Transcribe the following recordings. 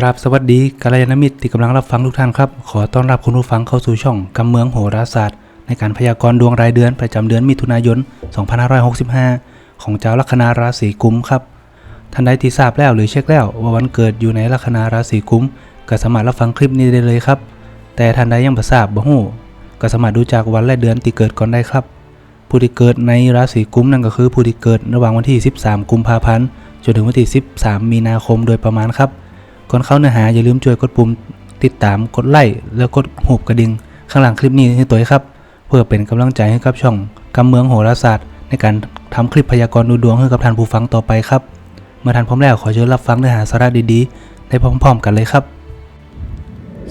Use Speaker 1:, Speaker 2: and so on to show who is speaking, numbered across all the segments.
Speaker 1: กราบสวัสดีกัลยาณมิตรที่กำลังรับฟังทุกท่านครับ ขอต้อนรับคุณผู้ฟังเข้าสู่ช่องกำเมืองโหราศาสตร์ ในการพยากรณ์ดวงรายเดือนประจำเดือนมิถุนายน 2565 ของเจ้าลัคนาราศีกุมครับ ท่านใดที่ทราบแล้วหรือเช็คแล้วว่าวันเกิดอยู่ในลัคนาราศีกุมก็สามารถรับฟังคลิปนี้ได้เลยครับ แต่ท่านใดยังบ่ทราบบ่ฮู้ก็สามารถดูจากวันและเดือนที่เกิดก่อนได้ครับ ผู้ที่เกิดในราศีกุมนั่นก็คือผู้ที่เกิดระหว่างวันที่ 13 กุมภาพันธ์จนถึงวันที่ 13 มีนาคมโดยประมาณครับ ก่อนเข้าเนื้อหาอย่าลืมช่วยกดปุ่มติดตามกดไลค์แล้วกดหูบกระดิ่งข้างหลังคลิปนี้ให้ตัวครับ เพื่อเป็นกำลังใจให้กับช่องกำเมืองโหราศาสตร์ ในการทำคลิปพยากรณ์ดูดวงให้กับท่านผู้ฟังต่อไปครับ เมื่อท่านพร้อมแล้วขอเชิญรับฟังเนื้อหาสาระดีๆ ได้พร้อม ๆ กันเลยครับ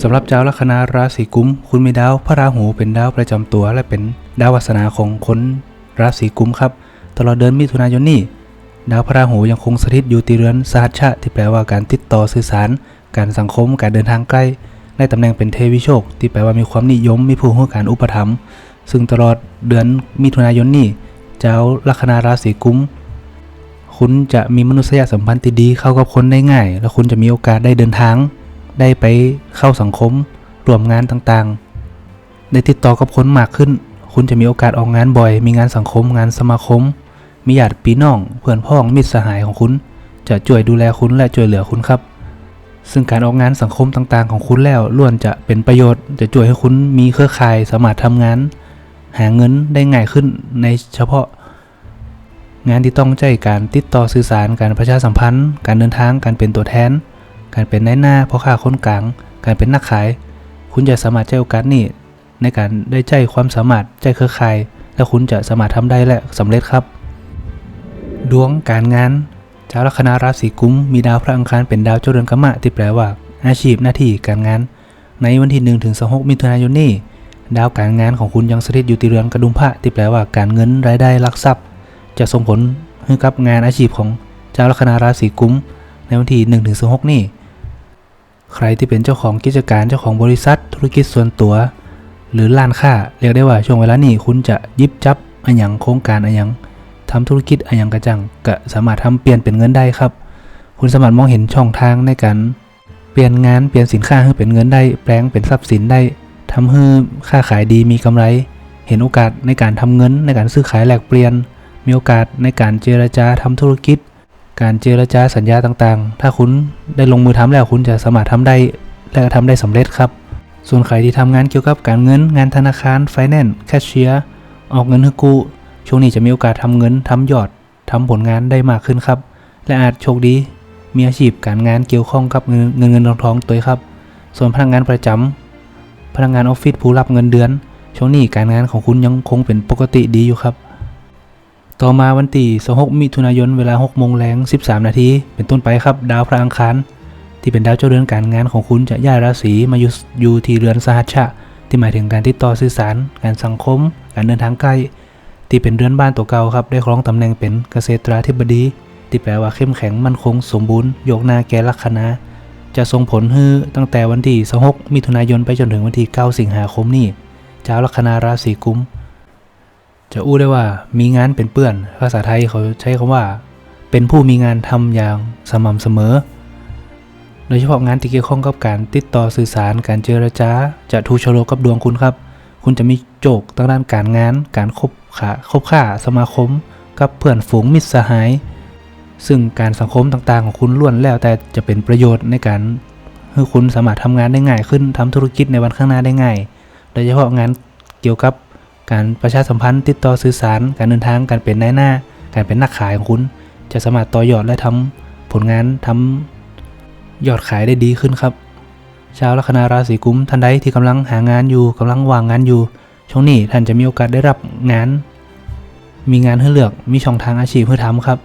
Speaker 1: สำหรับเจ้าลัคนาราศีกุมคุณมีดาวพระราหูเป็นดาวประจำตัวและเป็นดาววาสนาของคนราศีกุมครับ ตลอดเดือนมิถุนายนนี้ ดาวพระราหูยังคงสถิตอยู่ที่เรือนสหัชชะที่แปลว่าการติดต่อสื่อสาร การสังคมการเดินทางใกล้ ในตำแหน่งเป็นเทวิโชค ที่แปลว่ามีความนิยมมีผู้ให้การอุปถัมภ์ซึ่งตลอดเดือนมิถุนายนนี้เจ้าลัคนาราศีกุมคุณจะมีมนุษยสัมพันธ์ที่ดีเข้ากับคนได้ง่าย และคุณจะมีโอกาสได้เดินทาง ได้ไปเข้าสังคมร่วมงานต่างๆ ได้ติดต่อกับคนมากขึ้น คุณจะมีโอกาสออกงานบ่อย มีงานสังคมงานสมาคม มีญาติพี่น้องเพื่อนพ้องมิตรสหายของคุณ จะช่วยดูแลคุณและช่วยเหลือคุณครับ ซึ่งการออกงานสังคมต่างๆ ของคุณแล้วล้วนจะเป็นประโยชน์ จะช่วยให้คุณมีเครือข่ายสามารถทำงาน หาเงินได้ง่ายขึ้นในเฉพาะ งานที่ต้องใจการติดต่อสื่อสารการประชาสัมพันธ์ การเดินทางการเป็นตัวแทน การเป็นนายหน้าพ่อค้าคนกลาง การเป็นนักขาย คุณจะสามารถใช้โอกาสนี้ในการได้ใจความสามารถใจเครือข่ายและคุณจะสามารถทำได้และสำเร็จครับ ดวงการงานชาวลัคนาราศีกุมมีดาวพระอังคารเป็นดาวเจ้าเรือนกมะที่แปลว่า อาชีพหน้าที่การงาน ในวันที่1ถึง26มิถุนายนนี้ดาวการงานของคุณยังสถิตอยู่ที่เรือนกระดุมพระที่แปลว่าการเงินรายได้ลักทรัพย์ จะส่งผลให้กับงานอาชีพของเจ้าลัคนาราศีกุมในวันที่1ถึง26นี้ใครที่เป็นเจ้าของกิจการเจ้าของบริษัท ธุรกิจส่วนตัว หรือร้านค้าเรียกได้ว่าช่วงเวลานี้คุณจะยิบจับอันยังโครงการอันยัง ทำธุรกิจอันหยังกระจังก็สามารถทำเปลี่ยนเป็นเงินได้ครับ คุณสามารถมองเห็นช่องทางในการเปลี่ยนงานเปลี่ยนสินค้าให้เป็นเงินได้ แปลงเป็นทรัพย์สินได้ทำให้ค้าขายดีมีกำไร เห็นโอกาสในการทำเงินในการซื้อขายแลกเปลี่ยน มีโอกาสในการเจรจาทำธุรกิจ การเจรจาสัญญาต่างๆ ถ้าคุณได้ลงมือทำแล้วคุณจะสามารถทำได้และก็ทำได้สำเร็จครับ ส่วนใครที่ทำงานเกี่ยวกับการเงินงานธนาคารไฟแนนซ์แคชเชียร์ออกเงินให้กู้ ช่วงนี้จะมีโอกาสทำเงินทำยอดทำผลงานได้มากขึ้นครับ และอาจโชคดี มีอาชีพการงานเกี่ยวข้องกับเงินเงินเงินทองทองตัวครับ ส่วนพนักงานประจำพนักงานออฟฟิศผู้รับเงินเดือน ช่วงนี้การงานของคุณยังคงเป็นปกติดีอยู่ครับ ต่อมาวันที่26มิถุนายนเวลา6โมงแรง13 นาทีเป็นต้นไปครับดาวพระอังคารที่เป็นดาวเจ้าเรือนการงานของคุณจะย้ายราศีมาอยู่อยู่ที่เรือนสหัชชะที่หมายถึงการติดต่อสื่อสาร การสังคม การเดินทางใกล ที่เป็นเรือนบ้านตัวเก่าครับได้ครองตำแหน่งเป็นเกษตราธิบดี ที่แปลว่าเข้มแข็งมั่นคงสมบูรณ์โยกหน้าแก่ลัคนาจะส่งผลให้ตั้งแต่วันที่26มิถุนายนไปจนถึงวันที่ 9 สิงหาคมนี้เจ้าลัคนาราศีกุม จะอู้ได้ว่ามีงานเป็นเปื้อน ภาษาไทยเขาใช้คำว่า เป็นผู้มีงานทำอย่างสม่ำเสมอ โดยเฉพาะงานที่เกี่ยวข้องกับการติดต่อสื่อสารการเจรจา จะถูกชะโลกับดวงคุณครับ คุณจะมีโจกทางด้านการงาน การคบขาคบค้าสมาคม กับเพื่อนฝูงมิตรสหาย ซึ่งการสังคมต่างๆ ของคุณล้วนแล้วแต่จะเป็นประโยชน์ในการให้คุณสามารถทำงานได้ง่ายขึ้นทำธุรกิจในวันข้างหน้าได้ง่าย โดยเฉพาะงานเกี่ยวกับการประชาสัมพันธ์ติดต่อสื่อสาร การเดินทาง การเป็นนายหน้า การเป็นนักขายของคุณ จะสามารถต่อยอดและทำผลงานทำยอดขายได้ดีขึ้นครับ ชาวลัคนาราศีกุมท่านใดที่กำลังหางานอยู่กำลังวางงานอยู่ ช่วงนี้ท่านจะมีโอกาสได้รับงาน มีงานให้เลือกมีช่องทางอาชีพให้ทำครับ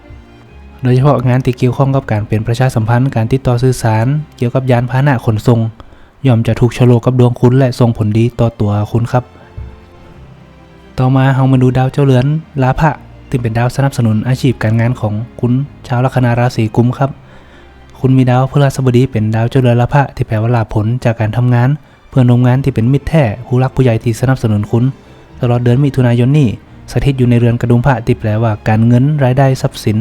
Speaker 1: โดยเฉพาะงานที่เกี่ยวข้องกับการเป็นประชาสัมพันธ์การติดต่อสื่อสาร เกี่ยวกับยานพาหนะขนส่งย่อมจะถูกชะโลกับดวงคุณและส่งผลดีต่อตัวคุณครับ ต่อมาเรามาดูดาวเจ้าเรือนลาภะที่เป็นดาวสนับสนุนอาชีพการงานของคุณชาวลัคนาราศีกุมครับ คุณมีดาวพฤหัสบดีเป็นดาวเจ้าเรือนลาภะที่แปลว่าลาผลจากการทำงาน เพื่อนร่วมงานที่เป็นมิตรแท้ผู้รักผู้ใหญ่ที่สนับสนุนคุณ ตลอดเดือนมิถุนายนนี้สถิตอยู่ในเรือนกระดุมพระที่แปลว่าการเงินรายได้ทรัพย์สิน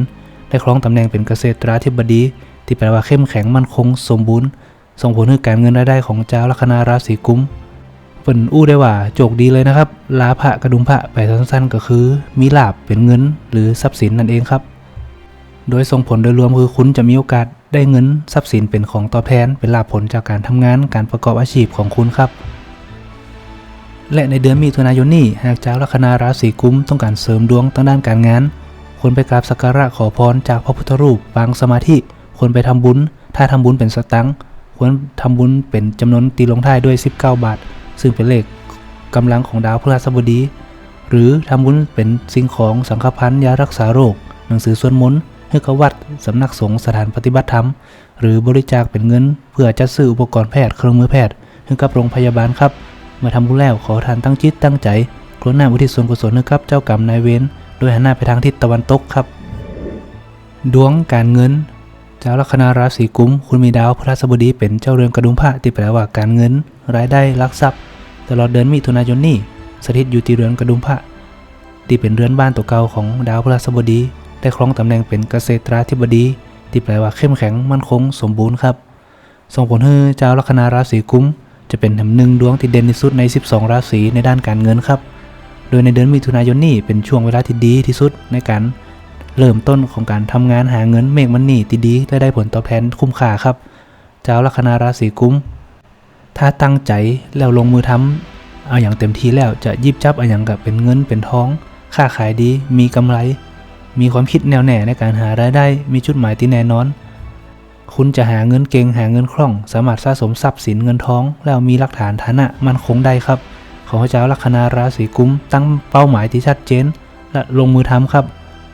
Speaker 1: ได้ครองตำแหน่งเป็นเกษตราธิบดี ที่แปลว่าเข้มแข็งมั่นคง สมบูรณ์ ส่งผลให้การเงินรายได้ของเจ้าลัคนาราศีกุมเปิ่นอู้ได้ว่าโจกดีเลยนะครับลาภะกระดุมพระไปสั้นๆ ก็คือ มีลาบเป็นเงิน หรือทรัพย์สินนั่นเองครับ โดยส่งผลโดยรวมคือคุณจะมีโอกาส ได้เงินทรัพย์สินเป็นของตอบแทนเป็นลาภผลจากการทำงานการประกอบอาชีพของคุณครับ และในเดือนมิถุนายนนี้หากเจ้าลัคนาราศีกุมต้องการเสริมดวงทางด้านการงานควรไปกราบสักการะขอพรจากพระพุทธรูปปางสมาธิควรไปทำบุญ ถ้าทำบุญเป็นสตังค์ควรทำบุญเป็นจำนวนตีลงท้ายด้วย 19 บาท ซึ่งเป็นเลขกำลังของดาวพฤหัสบดี หรือทำบุญเป็นสิ่งของสังฆพันธ์ยารักษาโรค หนังสือสวดมนต์ ให้กับวัดสำนักสงฆ์สถานปฏิบัติธรรม หรือบริจาคเป็นเงิน เพื่อจัดซื้ออุปกรณ์แพทย์เครื่องมือแพทย์ให้กับโรงพยาบาลครับ เมื่อทำบุญแล้วขอทานตั้งจิตตั้งใจกรุณาอุทิศส่วนกุศลให้กับเจ้ากรรมนายเวรโดยหันหน้าไปทางทิศตะวันตกครับ ดวงการเงินเจ้าลัคนาราศีกุมคุณมีดาวพฤหัสบดีเป็นเจ้าเรือนกระดุมพระที่แปลว่าการเงิน รายได้ลักทรัพย์ ตลอดเดือนมิถุนายนนี้สถิตอยู่ที่เรือนกระดุมพระที่เป็นเรือนบ้านตัวเก่าของดาวพฤหัสบดี ได้ครองตำแหน่งเป็นเกษตราธิบดี ที่แปลว่าเข้มแข็งมั่นคงสมบูรณ์ครับ ส่งผลให้เจ้าลัคนาราศีกุมจะเป็นแห่งหนึ่งดวงที่เด่นที่สุดใน 12 ราศีในด้านการเงินครับ โดยในเดือนมิถุนายนนี้เป็นช่วงเวลาที่ดีที่สุดในการเริ่มต้นของการทำงานหาเงินเมกมันนี่ที่ดีและได้ผลตอบแทนคุ้มค่าครับ เจ้าลัคนาราศีกุมถ้าตั้งใจแล้วลงมือทำเอาอย่างเต็มที่แล้วจะยิบจับเอาอย่างกับเป็นเงินเป็นทอง ค่าขายดีมีกำไร มีความคิดแนวแน่ในการหารายได้ มีจุดหมายที่แน่นอน คุณจะหาเงินเก่งหาเงินคล่อง สามารถสะสมทรัพย์สินเงินทอง แล้วมีหลักฐานฐานะมั่นคงได้ครับ ขอให้เจ้าลัคนาราศีกุม ตั้งเป้าหมายที่ชัดเจน และลงมือทำครับ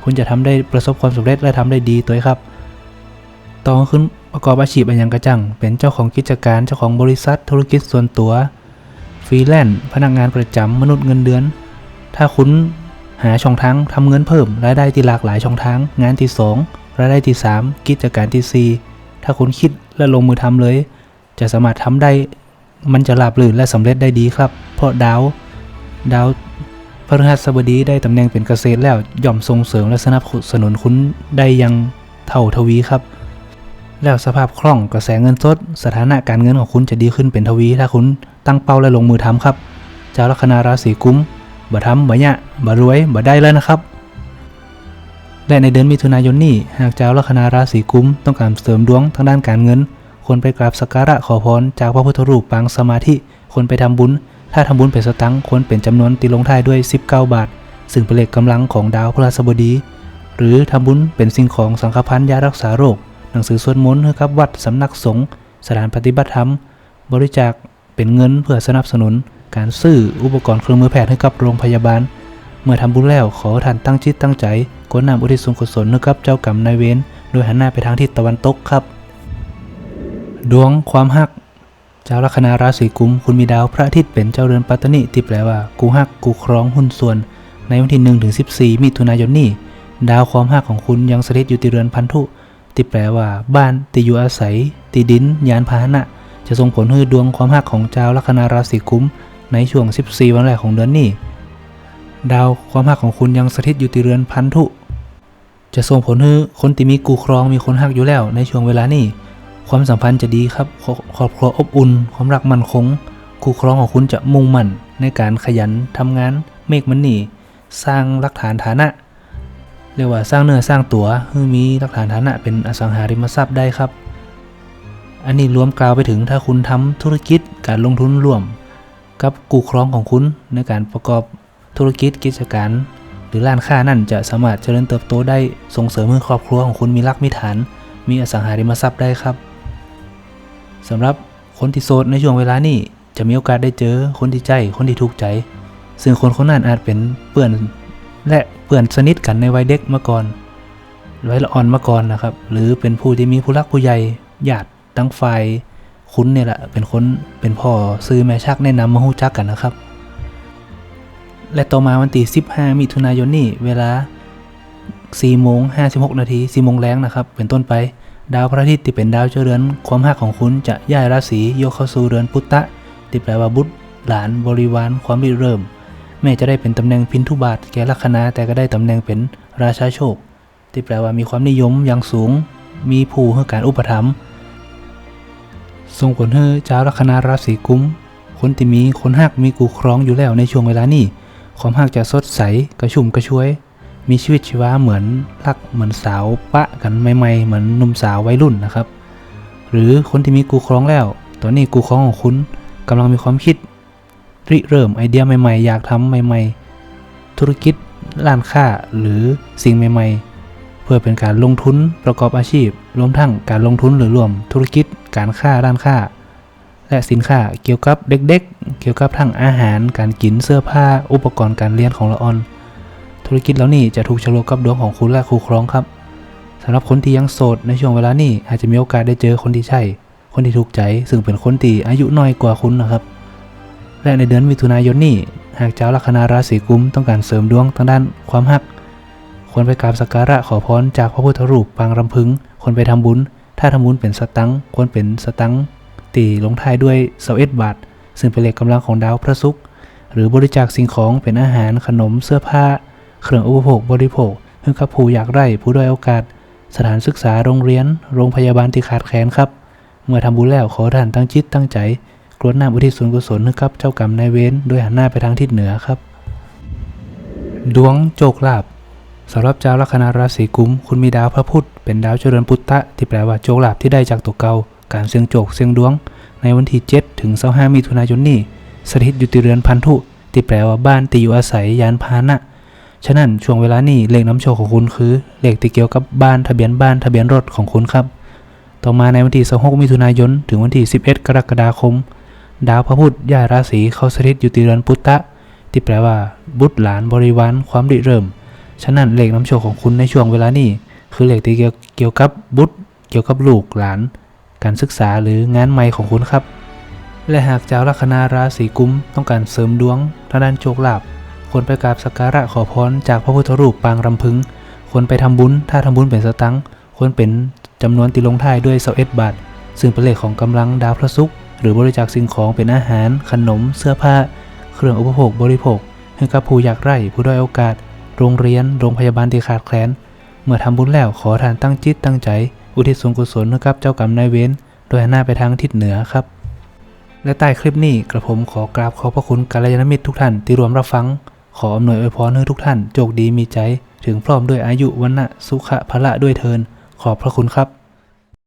Speaker 1: คุณจะทำได้ประสบความสำเร็จและทำได้ดีตัวครับ ต่อขึ้นประกอบอาชีพอันยังกระจัง เป็นเจ้าของกิจการเจ้าของบริษัท ธุรกิจส่วนตัวฟรีแลนซ์พนักงานประจำมนุษย์เงินเดือน ถ้าคุณ หาช่องทางทำเงินเพิ่มรายได้ที่หลากหลายช่องทางงานที่2รายได้ที่ 3 กิจการที่ 4 ถ้าคุณคิดและลงมือทำเลย จะสามารถทำได้ มันจะราบรื่นและสำเร็จได้ดีครับ เพราะดาว ดาวพฤหัสบดีได้ตำแหน่งเป็นเกษตรแล้วย่อมส่งเสริมและสนับสนุนคุณได้ยังเท่าทวีครับ แล้วสภาพคล่องกระแสเงินสด สถานะการเงินของคุณจะดีขึ้นเป็นทวี ถ้าคุณตั้งเป้าและลงมือทำครับ เจ้าลัคนาราศีกุม บ่ทำบ่ยะบ่รวยบ่ได้แล้วนะครับ และในเดือนมิถุนายนนี้หากเจ้าลัคนาราศีกุมต้องการเสริมดวงทางด้านการเงิน ควรไปกราบสักการะขอพรจากพระพุทธรูปปางสมาธิ ควรไปทำบุญ ถ้าทำบุญเป็นสตังค์ควรเป็นจำนวนตีลงท้ายด้วย 19 บาท ซึ่งเป็นเลขกำลังของดาวพฤหัสบดี หรือทำบุญเป็นสิ่งของสังฆพันธ์ยารักษาโรค หนังสือสวดมนต์ให้กับวัดสำนักสงฆ์สถานปฏิบัติธรรม บริจาคเป็นเงินเพื่อสนับสนุน การซื้ออุปกรณ์เครื่องมือแพทย์ให้กับโรงพยาบาล เมื่อทำบุญแล้วขอท่านตั้งจิตตั้งใจกดน้ำอุทิศส่วนกุศลให้กับเจ้ากรรมนายเวรโดยหันหน้าไปทางทิศตะวันตกครับ ดวงความฮัก เจ้าลัคนาราศีกุมคุณมีดาวพระอาทิตย์เป็นเจ้าเรือนปัตตนิที่แปลว่ากูฮักกูครองหุ้นส่วน ในวันที่1ถึง14 มิถุนายนนี้ดาวความฮักของคุณยังสถิตอยู่ที่เรือนพันธุที่แปลว่าบ้านที่อยู่อาศัยที่ดิน ยานพาหนะ จะส่งผลให้ดวงความฮักของเจ้าลัคนาราศีกุม ในช่วง 14 วันแรกของเดือนนี้ ดาวความฮักของคุณยังสถิตอยู่ที่เรือนพันธุ จะส่งผลให้คนที่มีกูครองมีคนฮักอยู่แล้วในช่วงเวลานี้ ความสัมพันธ์จะดีครับครอบครัวอบอุ่น ความรักมั่นคงคู่ครองของคุณจะมุ่งมั่นในการขยันทำงานเมกมันนี่สร้างหลักฐานฐานะ เรียกว่าสร้างเนื้อสร้างตัวให้มีหลักฐานฐานะเป็นอสังหาริมทรัพย์ได้ครับ อันนี้รวมกล่าวไปถึงถ้าคุณทำธุรกิจการลงทุนร่วม กับกูครองของคุณในการประกอบธุรกิจกิจการ หรือร้านค้านั่นจะสามารถเจริญเติบโตได้ส่งเสริมให้ครอบครัวของคุณมีรักมีฐาน มีอสังหาริมทรัพย์ได้ครับสำหรับคนที่โสดในช่วงเวลานี้จะมีโอกาสได้เจอคนที่ใจคนที่ถูกใจ ซึ่งคนคนนั้นอาจเป็นเพื่อนและเพื่อนสนิทกันในวัยเด็กมาก่อนวัยละอ่อนมาก่อนนะครับ หรือเป็นผู้ที่มีผู้รักผู้ใหญ่ญาติทั้งฝ่าย คุณเนี่ยแหละเป็นคนเป็นพ่อซื้อแม่ชักแนะนำมาหู้จักกันนะครับ และต่อมาวันที่15 มิถุนายนนี้เวลา4โมง56 นาที4โมงแรงนะครับ เป็นต้นไป ดาวพระอาทิตย์ที่เป็นดาวเจ้าเรือน ความหักของคุณจะย้ายราศีโยกเข้าสู่เรือนพุทธะที่แปลว่าบุตร หลาน บริวาร ความริเริ่ม แม้จะได้เป็นตำแหน่งพินทุบาทแก่ลัคนาแต่ก็ได้ตำแหน่งเป็นราชาโชค ที่แปลว่ามีความนิยมอย่างสูง มีผู้ให้การอุปถัมภ์ ส่งผลให้เจ้าลัคนาราศีกุมคนที่มีคนหักมีกูครองอยู่แล้วในช่วงเวลานี้ความหักจะสดใสกระชุ่มกระชวย มีชีวิตชีวาเหมือนรักเหมือนสาวปะกันใหม่ๆเหมือนหนุ่มสาววัยรุ่นนะครับ หรือคนที่มีกูครองแล้ว ตอนนี้กูครองของคุณกำลังมีความคิด ริเริ่มไอเดียใหม่ๆ อยากทำใหม่ ๆ ธุรกิจร้านค้าหรือสิ่งใหม่ ๆ เพื่อเป็นการลงทุนประกอบอาชีพ รวมทั้งการลงทุนหรือรวมธุรกิจ การค้าร้านค้า และสินค้าเกี่ยวกับเด็กๆ เกี่ยวกับทั้งอาหาร การกินเสื้อผ้า อุปกรณ์การเรียนของละออน ธุรกิจเหล่านี้จะถูกฉลกกับดวงของคุณและคู่ครองครับสำหรับคนที่ยังโสดในช่วงเวลานี้อาจจะมีโอกาสได้เจอคนที่ใช่ คนที่ถูกใจ ซึ่งเป็นคนที่อายุน้อยกว่าคุณนะครับ และในเดือนมิถุนายนนี้หากเจ้าลัคนาราศีกุมต้องการเสริมดวงทางด้านความหัก ควรไปกราบสักการะขอพรจากพระพุทธรูปปางรำพึง ควรไปทำบุญ ถ้าทำบุญเป็นสตังควรเป็นสตังตีลงท้ายด้วยเสาเอ็ดบาท ซึ่งเป็นเลขกำลังของดาวพระศุกร์ หรือบริจาคสิ่งของเป็นอาหารขนมเสื้อผ้า เครื่องอุปโภคบริโภคให้กับผู้อยากไร้ผู้ด้อยโอกาส สถานศึกษาโรงเรียน โรงพยาบาลที่ขาดแคลนครับ เมื่อทำบุญแล้วขอท่านตั้งจิตตั้งใจกรวดน้ำอุทิศส่วนกุศลให้กับเจ้ากรรมนายเวรโดยหันหน้าไปทางทิศเหนือครับ ดวงโจกลาบ สำหรับเจ้าลัคนาราศีกุมคุณมีดาวพระพุธเป็นดาวเจริญพุทธะที่แปลว่าโจกลาบที่ได้จากตัวเก่าการเสี่ยงโจกเสี่ยงดวง ในวันที่ 7 ถึง25มิถุนายนนี้สถิตอยู่ที่เรือนพันธุ ที่แปลว่าบ้านที่อยู่อาศัยยานพาหนะ ฉะนั้นช่วงเวลานี้เลขน้ำโชคของคุณคือ เลขที่เกี่ยวกับบ้านทะเบียนบ้านทะเบียนรถของคุณครับ ต่อมาในวันที่26มิถุนายนถึงวันที่ 11 กรกฎาคม ดาวพระพุธย้ายราศีเข้าสถิตอยู่ที่เรือนพุทธะที่แปลว่า บุตรหลานบริวารความริเริ่ม ฉะนั้นเลขนำโชคของคุณในช่วงเวลานี้คือเลขที่เกี่ยวกับบุตร เกี่ยวกับลูกหลาน การศึกษาหรืองานใหม่ของคุณครับ และหากเจ้าลัคนาราศีกุมต้องการเสริมดวงทางด้านโชคลาภควรไปกราบสักการะขอพรจากพระพุทธรูปปางรำพึงควรไปทำบุญ ถ้าทำบุญเป็นสตังค์ควรเป็นจำนวนตีลงท้ายด้วยเสาเอ็ดบาท ซึ่งเป็นเลขของกำลังดาวพระศุกร์หรือบริจาคสิ่งของเป็นอาหาร ขนม เสื้อผ้า เครื่องอุปโภคบริโภคให้กับผู้อยากไร้ผู้ด้อยโอกาส โรงเรียน โรงพยาบาลที่ขาดแคลน เมื่อทำบุญแล้วขอทานตั้งจิตตั้งใจ อุทิศส่วนกุศลให้กับเจ้ากรรมนายเวรโดยหน้าไปทางทิศเหนือครับ และใต้คลิปนี้กระผมขอกราบขอพระคุณกัลยาณมิตรทุกท่านที่รวมรับฟัง ขออำนวยอวยพรให้ทุกท่านโชคดีมีใจ ถึงพร้อมด้วยอายุวันนะสุขะพละด้วยเทิน ขอบพระคุณครับ